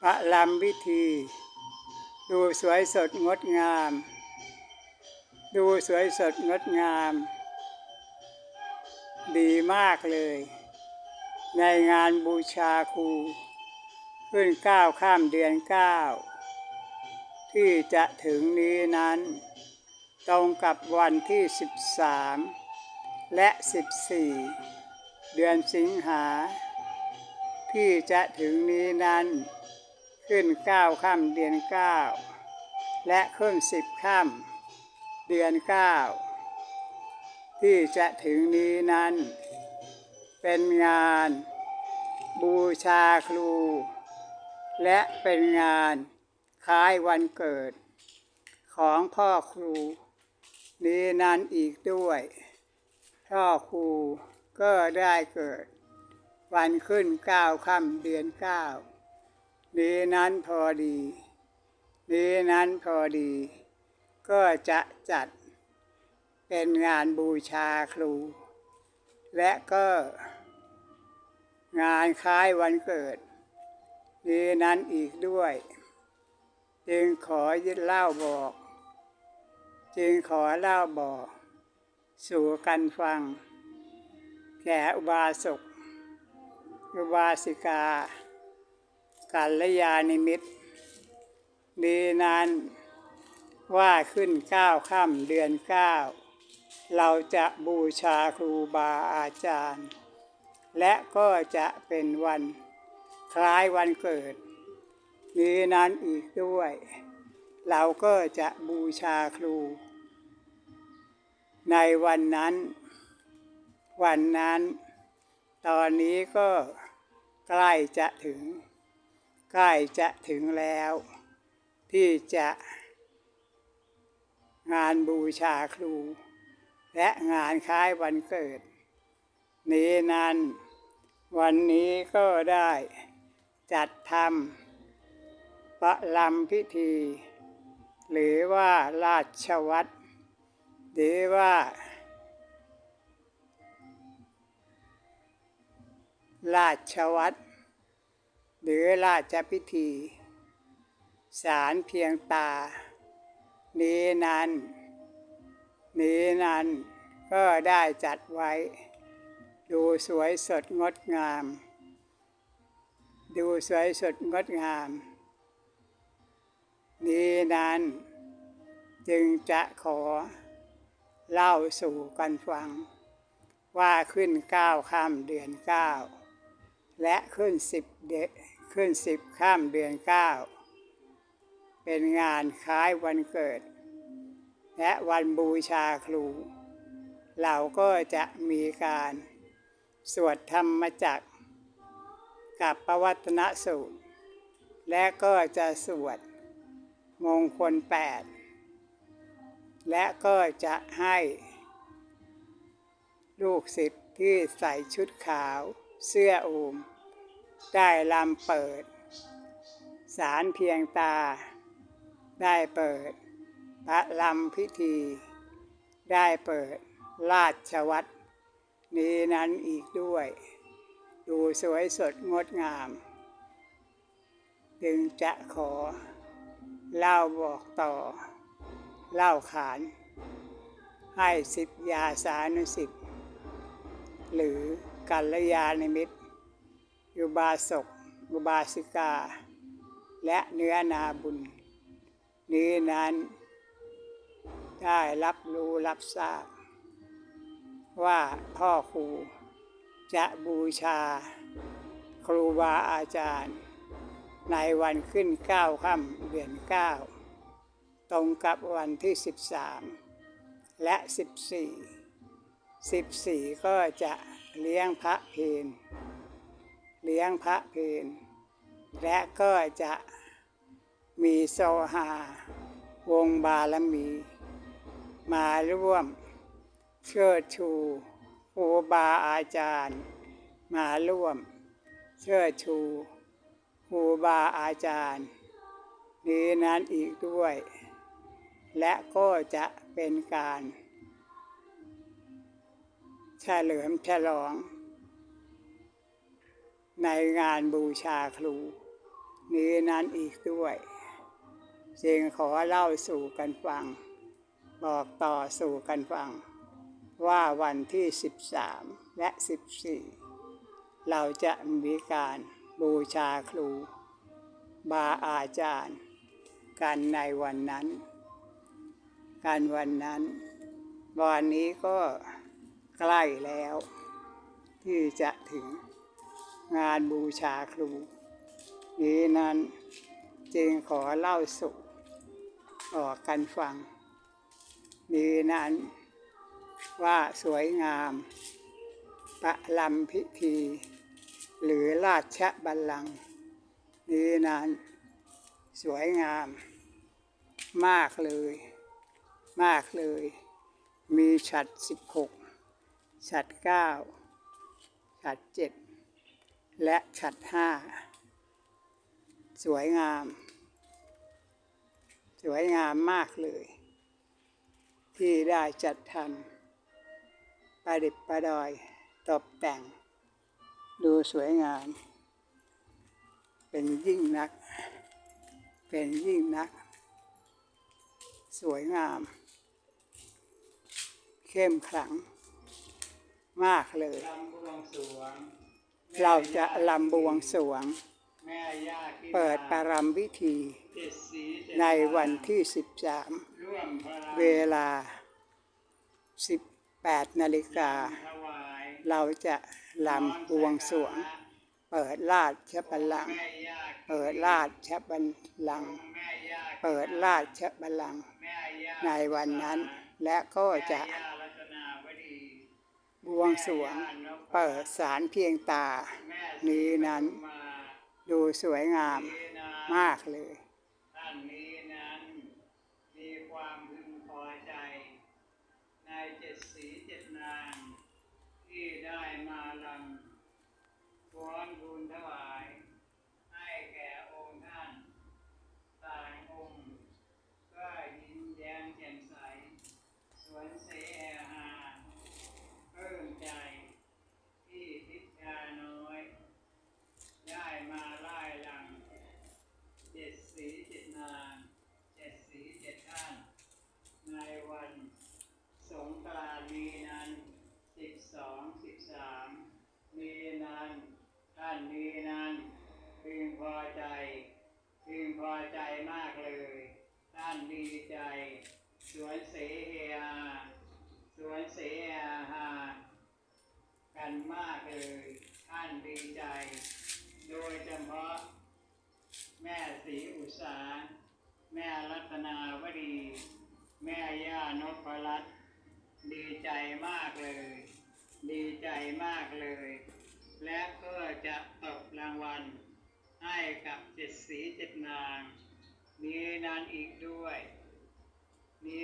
พระลำพิธี ดูสวยสดงดงาม ดูสวยสดงดงาม ดีมากเลย ในงานบูชาครูขึ้นเก้าข้ามเดือนเก้าที่จะถึงนี้นั้น ตรงกับวันที่ 13 และ 14 เดือนสิงหา ที่จะถึงนี้นั้น ขึ้นเก้าข้ามเดือนเก้าและขึ้นสิบข้ามเดือนเก้าที่จะถึงนี้นั้น เป็นงานบูชาครู และเป็นงานคล้ายวันเกิด ของพ่อครู นี้นั้นอีกด้วย พ่อครูก็ได้เกิด วันขึ้นเก้าค่ำเดือนเก้า นี้นั้นพอดี นี้นั้นพอดี ก็จะจัด เป็นงานบูชาครู และก็ งานคล้ายวันเกิด นี้นั้นอีกด้วย จึงขอยึดเล่าบอก จึงขอเล่าบอก สู่กันฟัง แก่อุบาสก อุบาสิกา กัลยาณิมิตรดีนั้นว่าขึ้นเก้าค่ำเดือนเก้าเราจะบูชาครูบาอาจารย์ และก็จะเป็นวันคล้ายวันเกิดนี้นั้นอีกด้วย เราก็จะบูชาครู ในวันนั้น วันนั้น ตอนนี้ก็ใกล้จะถึง ใกล้จะถึงแล้ว ที่จะงานบูชาครู และงานคล้ายวันเกิด นี้นั้นวันนี้ก็ได้จัดทำประลำพิธี หรือว่าราชวัตรหรือว่า ราชวัตร หรือราชพิธี สารเพียงตา นี้นั้น นี้นั้นก็ได้จัดไว้ ดูสวยสดงดงาม ดูสวยสดงดงาม นี้นั้น จึงจะขอ เล่าสู่กันฟัง ว่าขึ้นเก้าข้ามเดือนเก้าและขึ้นสิบเด ขึ้นสิบข้ามเดือนเก้าเป็นงานคล้ายวันเกิด และวันบูชาครู เราก็จะมีการสวดธรรมจักรกับประวัตนสูตร และก็จะสวดมงคลแปดและก็จะให้ลูกศิษย์ที่ใส่ชุดขาวเสื้อโอม ได้ลำเปิด สารเพียงตา ได้เปิด พระลำพิธี ได้เปิดราชวัตรนี้นั้นอีกด้วย ดูสวยสดงดงาม จึงจะขอ เล่าบอกต่อ เล่าขาน ให้สิทธยาสานุสิทธิ์หรือกัลยาณมิตร อุบาสก อุบาสิกา และเนื้อนาบุญ นี้นั้น ได้รับรู้รับทราบ ว่าพ่อครูจะบูชา ครูบาอาจารย์ ในวันขึ้นเก้าค่ำเดือนเก้าตรงกับวันที่สิบสามและสิบสี่สิบสี่ก็จะเลี้ยงพระเพน เลี้ยงพระเพนและก็จะมีโซฮาวงบาลมี มาร่วมเชิดชูครูบาอาจารย์ มาร่วมเชิดชูครูบาอาจารย์ นี้นั้นอีกด้วย และก็จะเป็นการเฉลิมฉลอง ในงานบูชาครู นี้นั้นอีกด้วยจึงขอเล่าสู่กันฟัง บอกต่อสู่กันฟัง ว่าวันที่ 13 และ 14 เราจะมีการบูชาครู บาอาจารย์ กันในวันนั้น การวันนั้น วันนี้ก็ใกล้แล้ว ที่จะถึง งานบูชาครู นี้นั้นจึงขอเล่าสู่ออกกันฟัง นี้นั้นว่าสวยงาม ประลำพิธี หรือราชบัลลังก์นี้นั้นสวยงาม มากเลย มากเลย มีฉัดสิบหกฉัดเก้าฉัดเจ็ด และฉัดห้าสวยงาม สวยงามมากเลย ที่ได้จัดทำประดิษฐ์ประดอยตกแต่ง ดูสวยงาม เป็นยิ่งนัก เป็นยิ่งนัก สวยงาม เข้มขลังมากเลย เราจะลำบวงสวง เปิดประรำพิธี ในวันที่ 13 เวลา 18 นาฬิกา เราจะลำบวงสวง เปิดราชบัลลังก์เปิดราชบัลลังก์เปิดราชบัลลังก์ในวันนั้นและก็จะ แม่ย่ารัตนาวดี บวงสรวงเปิดสารเพียงตา นี้นั้น ดูสวยงามมากเลยท่านนี้นั้นมีความพึงพอใจในเจ็ดสีเจ็ดนางที่ได้มาลำฟ้อนบุญถวาย ให้แก่องค์ท่าน ต่างองค์ก็ยิ้มแย้มแจ่มใส สวนเสแอฮาเพิ่มใจ ที่ทิศยาน้อย ได้มาไล่ลำเจ็ดสีเจ็ดนางเจ็ดสีเจ็ดท่าน ในวัน สงกรานต์นี้นั้นสิบสองสิบสามนี้นั้นท่านนี้นั้นพึงพอใจพึงพอใจมากเลย ท่านดีใจ สวนเสเฮฮาสวนเสฮากันมากเลย ท่านดีใจ โดยเฉพาะ แม่ศรีอุษา แม่รัตนาวดี แม่ย่านพรัตน์ ดีใจมากเลย ดีใจมากเลย และก็จะตบรางวัล ให้กับเจ็ดสีเจ็ดนาง นี้นั้นอีกด้วย